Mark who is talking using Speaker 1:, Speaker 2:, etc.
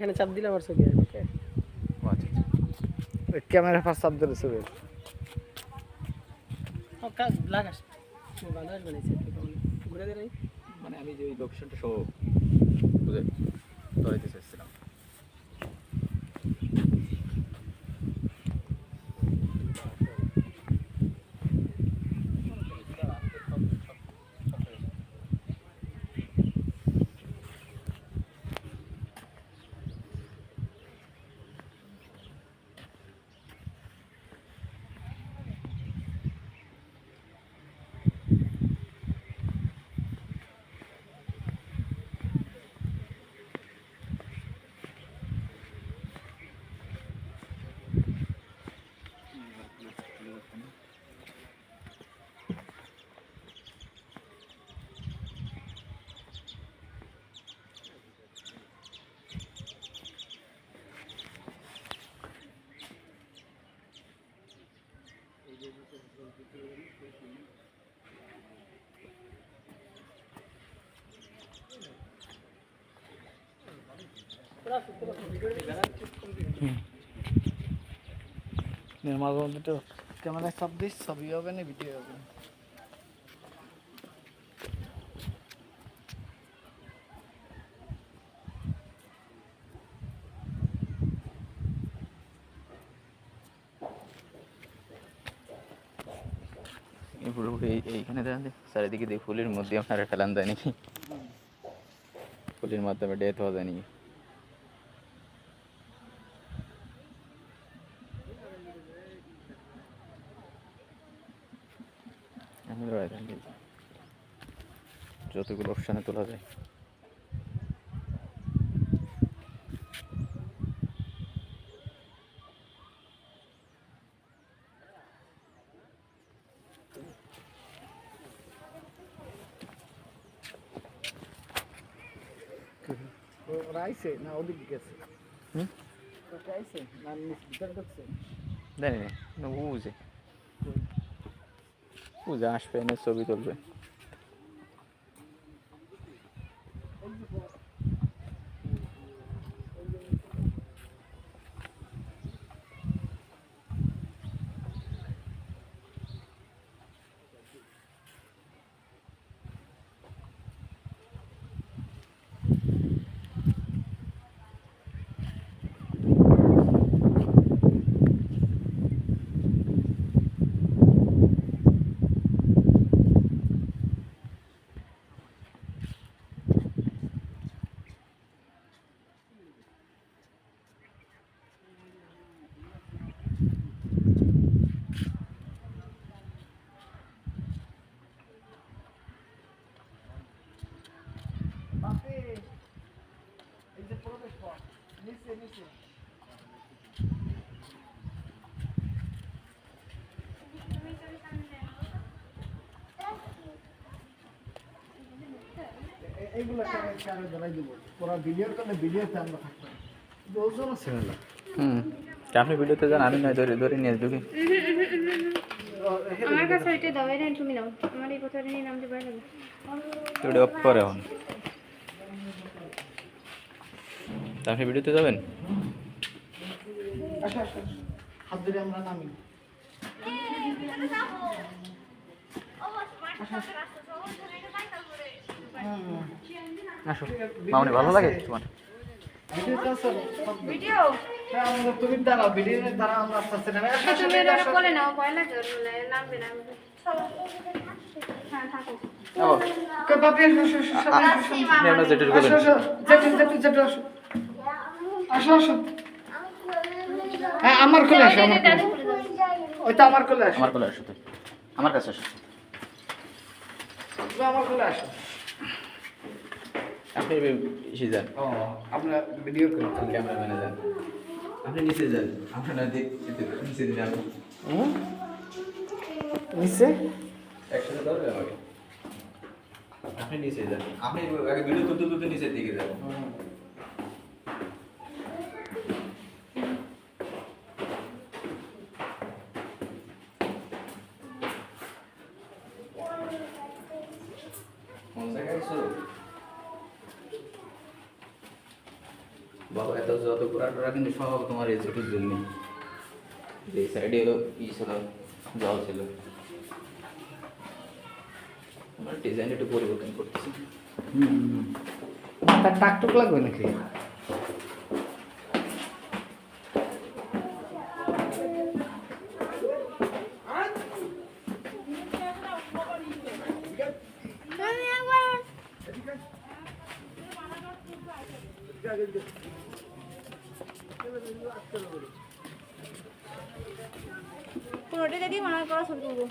Speaker 1: এখানে চাপ দিলে আমার ছবি আসবে ওকে
Speaker 2: আচ্ছা আচ্ছা।
Speaker 3: ওই ক্যামেরা ফার্স্ট চাপ দিলে ছবি
Speaker 1: ও কাজ লাগাস ভালো আসবে না ঘুরে দিলে
Speaker 2: মানে আমি যে ওই লোকেশনটা সহ বুঝে ধরাইতে চাইছিলাম।
Speaker 3: মাঝে মধ্যে তো ক্যামেরায় সব দিস ছবি হবে না ভিডিও হবে না।
Speaker 2: পুরোপুরি এইখানে দেখান চারিদিকে দিয়ে ফুলের মধ্যে আপনারা ফেলান যায় নাকি? ফুলের মাধ্যমে ডেথ হওয়া যায় নাকি? যতগুলো অপশানে তোলা যায়।
Speaker 3: ওরা আইছে না ওদিকে গেছে
Speaker 2: হুম?
Speaker 3: ওটা আইছে না ভিতরে ঢুকছে
Speaker 2: জানি না বুঝে বুঝে আসবে এনে ছবি তুলবে
Speaker 3: এইগুলো কারে কারে ধরাই দিব? ওরা ভিডিওর করলে ভিডিওতে আমরা থাকতাম কিন্তু ওজন আছে না
Speaker 2: হুম। আপনি ভিডিওতে যান আমি নয় ধরে ধরে নিয়ে আসব কি
Speaker 4: আমার কাছে ওইটা দাও এটা তুমি নাও। আমার এই কথাটা নিয়ে
Speaker 2: করে এখন তা আপনি ভিডিওতে যাবেন?
Speaker 3: আসা
Speaker 2: মামনি ভালো লাগে তোমার?
Speaker 3: ভিডিও তো আছে
Speaker 4: ভিডিও
Speaker 3: হ্যাঁ আমরা তুমি দাঁড়াও ভিডিও দাঁড়াও আমরা আস্তে আস্তে নামি। আসো আসো
Speaker 4: তুমি
Speaker 3: আসো,
Speaker 4: এটা
Speaker 3: আসো।
Speaker 4: বলে নাও ভয় লাগে ওর বলে নামবে না হ্যাঁ থাকো।
Speaker 2: যেটা
Speaker 3: আসো। আসো আসো। হ্যাঁ আমার কোলে আসো আমার কোলে ওই তো আমার কোলে আসো।
Speaker 2: আমার কোলে আসো তো আমার কাছে আসো।
Speaker 3: তুমি আমার কোলে আসো।
Speaker 2: আপনি এসে যান।
Speaker 3: ও আমরা ভিডিও করি
Speaker 2: ক্যামেরাম্যানে যান। আপনি নিচে যান। আপনার দিক নিচে দিন আপনি
Speaker 3: হুম? নিচে?
Speaker 2: একসাথে ধরবে আমাকে? আপনি নিচে যান। আপনি আগে ভিডিও তুলতে তুলতে নিচের দিকে যাবেন বাবা, এত যত পুরাটা কিন্তু সব তোমার এই জন্য। এই সাইডে এলো ই ছিল, জল ছিল। আমার ডিজাইন একটু পরিবর্তন করতেছি।
Speaker 3: হুম তার টাকটুক লাগবে নাকি?
Speaker 4: পুরোটা দিয়ে মানা করা তুলবো